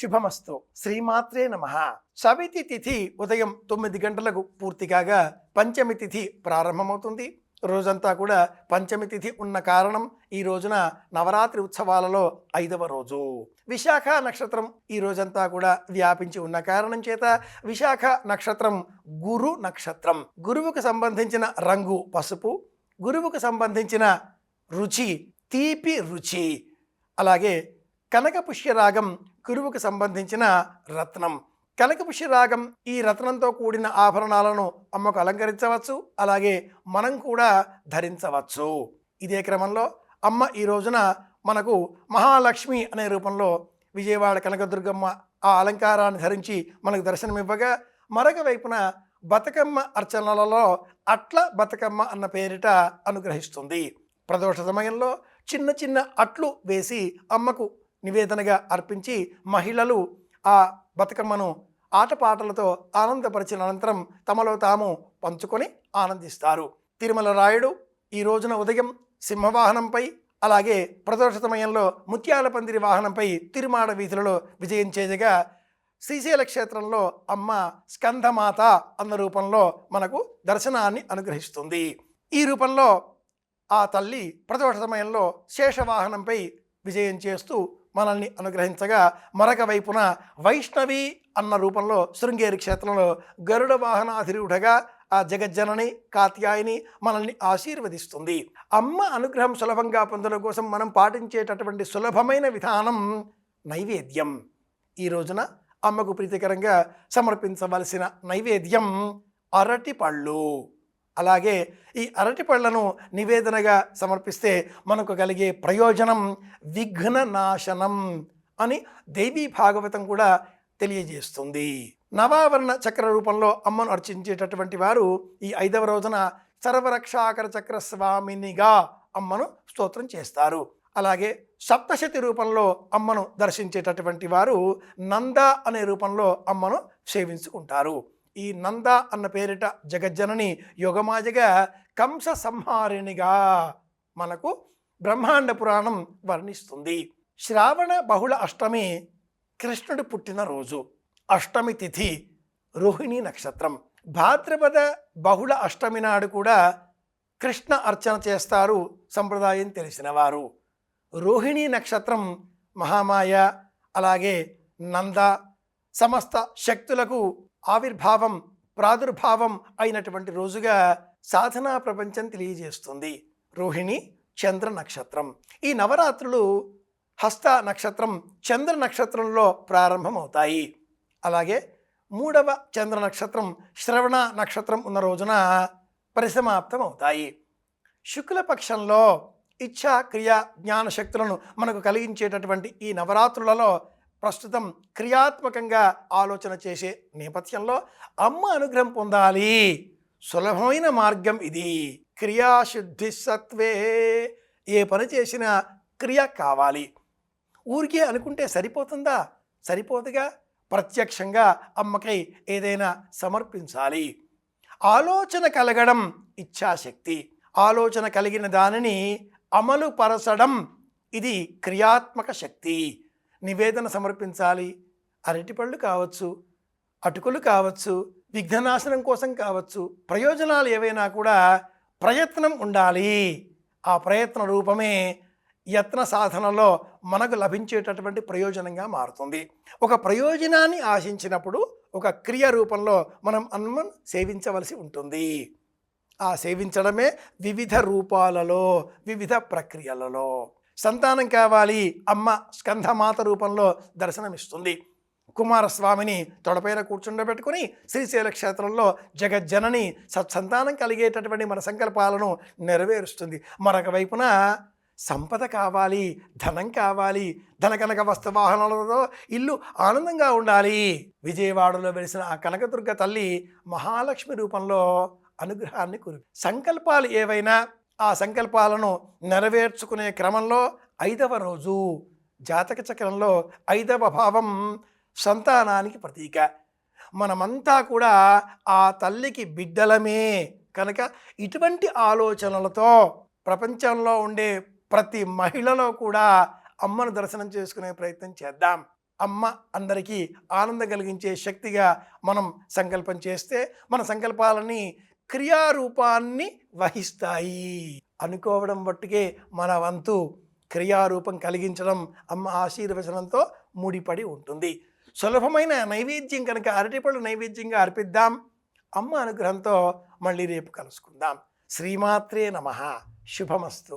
శుభమస్తు. శ్రీమాత్రే నమ. సవితి తిథి ఉదయం తొమ్మిది గంటలకు పూర్తి కాగా పంచమి తిథి ప్రారంభమవుతుంది. రోజంతా కూడా పంచమి తిథి ఉన్న కారణం ఈ రోజున నవరాత్రి ఉత్సవాలలో ఐదవ రోజు. విశాఖ నక్షత్రం ఈ రోజంతా కూడా వ్యాపించి ఉన్న కారణం చేత విశాఖ నక్షత్రం గురు నక్షత్రం. గురువుకు సంబంధించిన రంగు పసుపు గురువుకు సంబంధించిన రుచి తీపి రుచి. అలాగే కనకపుష్యరాగం గురువుకు సంబంధించిన రత్నం. కనకపుషి రాగం ఈ రత్నంతో కూడిన ఆభరణాలను అమ్మకు అలంకరించవచ్చు అలాగే మనం కూడా ధరించవచ్చు. ఇదే క్రమంలో అమ్మ ఈ రోజున మనకు మహాలక్ష్మి అనే రూపంలో విజయవాడ కనకదుర్గమ్మ ఆ అలంకారాన్ని ధరించి మనకు దర్శనమివ్వగా మరొక వైపున బతుకమ్మ అర్చనలలో అట్ల బతుకమ్మ అన్న పేరిట అనుగ్రహిస్తుంది. ప్రదోష సమయంలో చిన్న చిన్న అట్లు వేసి అమ్మకు నివేదనగా అర్పించి మహిళలు ఆ బతుకమ్మను ఆటపాటలతో ఆనందపరిచిన అనంతరం తమలో తాము పంచుకొని ఆనందిస్తారు. తిరుమల రాయుడు ఈ రోజున ఉదయం సింహవాహనంపై అలాగే ప్రదోష సమయంలో ముత్యాల పందిరి వాహనంపై తిరుమాడ వీధులలో విజయం చేయగా శ్రీశైల క్షేత్రంలో అమ్మ స్కందమాత అన్న రూపంలో మనకు దర్శనాన్ని అనుగ్రహిస్తుంది. ఈ రూపంలో ఆ తల్లి ప్రదోష సమయంలో శేషవాహనంపై విజయం చేస్తూ మనల్ని అనుగ్రహించగా మరొక వైపున వైష్ణవి అన్న రూపంలో శృంగేరి క్షేత్రంలో గరుడ వాహనాధిరుడగా ఆ జగజ్జనని కాత్యాయని మనల్ని ఆశీర్వదిస్తుంది. అమ్మ అనుగ్రహం సులభంగా పొందడం కోసం మనం పాటించేటటువంటి సులభమైన విధానం నైవేద్యం. ఈ రోజున అమ్మకు ప్రీతికరంగా సమర్పించవలసిన నైవేద్యం అరటి పళ్ళు అలాగే ఈ అరటి పళ్ళను నివేదనగా సమర్పిస్తే మనకు కలిగే ప్రయోజనం విఘ్న నాశనం అని దేవీ భాగవతం కూడా తెలియజేస్తుంది. నవావరణ చక్ర రూపంలో అమ్మను అర్చించేటటువంటి వారు ఈ ఐదవ రోజున సర్వరక్షాకర చక్ర స్వామినిగా అమ్మను స్తోత్రం చేస్తారు. అలాగే సప్తశతి రూపంలో అమ్మను దర్శించేటటువంటి వారు నంద అనే రూపంలో అమ్మను సేవించుకుంటారు. ఈ నంద అన్న పేరిట జగజ్జనని యుగమాజగా కంస సంహారిణిగా మనకు బ్రహ్మాండ పురాణం వర్ణిస్తుంది. శ్రావణ బహుళ అష్టమి కృష్ణుడు పుట్టిన రోజు. అష్టమి తిథి రోహిణి నక్షత్రం. భాద్రపద బహుళ అష్టమి నాడు కూడా కృష్ణ అర్చన చేస్తారు సంప్రదాయం తెలిసిన వారు. రోహిణి నక్షత్రం మహామాయ అలాగే నంద సమస్త శక్తులకు ఆవిర్భావం ప్రాదుర్భావం అయినటువంటి రోజుగా సాధనా ప్రపంచం తెలియజేస్తుంది. రోహిణి చంద్ర నక్షత్రం. ఈ నవరాత్రులు హస్త నక్షత్రం చంద్ర నక్షత్రంలో ప్రారంభమవుతాయి. అలాగే మూడవ చంద్ర నక్షత్రం శ్రవణ నక్షత్రం ఉన్న రోజున పరిసమాప్తం అవుతాయి శుక్లపక్షంలో ఇచ్ఛా క్రియ జ్ఞాన శక్తులను మనకు కలిగించేటటువంటి ఈ నవరాత్రులలో ప్రస్తుతం క్రియాత్మకంగా ఆలోచన చేసే నేపథ్యంలో అమ్మ అనుగ్రహం పొందాలి. సులభమైన మార్గం ఇది. క్రియాశుద్ధి సత్వే. ఏ పని చేసినా క్రియ కావాలి. ఊరికే అనుకుంటే సరిపోతుందా? సరిపోదుగా? ప్రత్యక్షంగా అమ్మకై ఏదైనా సమర్పించాలి. ఆలోచన కలగడం ఇచ్ఛాశక్తి. ఆలోచన కలిగిన దానిని అమలు పరచడం ఇది క్రియాత్మక శక్తి. నివేదన సమర్పించాలి. అరటిపళ్ళు కావచ్చు అటుకులు కావచ్చు విఘ్ననాశనం కోసం కావచ్చు ప్రయోజనాలు ఏవైనా కూడా ప్రయత్నం ఉండాలి. ఆ ప్రయత్న రూపమే యత్న సాధనలో మనకు లభించేటటువంటి ప్రయోజనంగా మారుతుంది. ఒక ప్రయోజనాన్ని ఆశించినప్పుడు ఒక క్రియ రూపంలో మనం అన్నం సేవించవలసి ఉంటుంది. ఆ సేవించడమే వివిధ రూపాలలో వివిధ ప్రక్రియలలో. సంతానం కావాలి. అమ్మ స్కంధమాత రూపంలో దర్శనమిస్తుంది. కుమారస్వామిని తొడపైన కూర్చుండబెట్టుకుని శ్రీశైల క్షేత్రంలో జగజ్జనని సత్సంతానం కలిగేటటువంటి మన సంకల్పాలను నెరవేరుస్తుంది. మరొక వైపున సంపద కావాలి ధనం కావాలి ధన కనక వస్తు వాహనాలతో ఇల్లు ఆనందంగా ఉండాలి. విజయవాడలో వెలిసిన ఆ కనకదుర్గ తల్లి మహాలక్ష్మి రూపంలో అనుగ్రహాన్ని కురి సంకల్పాలు ఏవైనా ఆ సంకల్పాలను నెరవేర్చుకునే క్రమంలో ఐదవ రోజు జాతక చక్రంలో ఐదవ భావం సంతానానికి ప్రతీక. మనమంతా కూడా ఆ తల్లికి బిడ్డలమే కనుక ఇటువంటి ఆలోచనలతో ప్రపంచంలో ఉండే ప్రతి మహిళలో కూడా అమ్మను దర్శనం చేసుకునే ప్రయత్నం చేద్దాం. అమ్మ అందరికీ ఆనందం కలిగించే శక్తిగా మనం సంకల్పం చేస్తే మన సంకల్పాలని క్రియారూపాన్ని వహిస్తాయి. అనుకోవడం బట్టుకే మన వంతు క్రియారూపం కలిగించడం అమ్మ ఆశీర్వచనంతో ముడిపడి ఉంటుంది. సులభమైన నైవేద్యం కనుక అరటిపళ్ళు నైవేద్యంగా అర్పిద్దాం. అమ్మ అనుగ్రహంతో మళ్ళీ రేపు కలుసుకుందాం. శ్రీమాత్రే నమ. శుభమస్తు.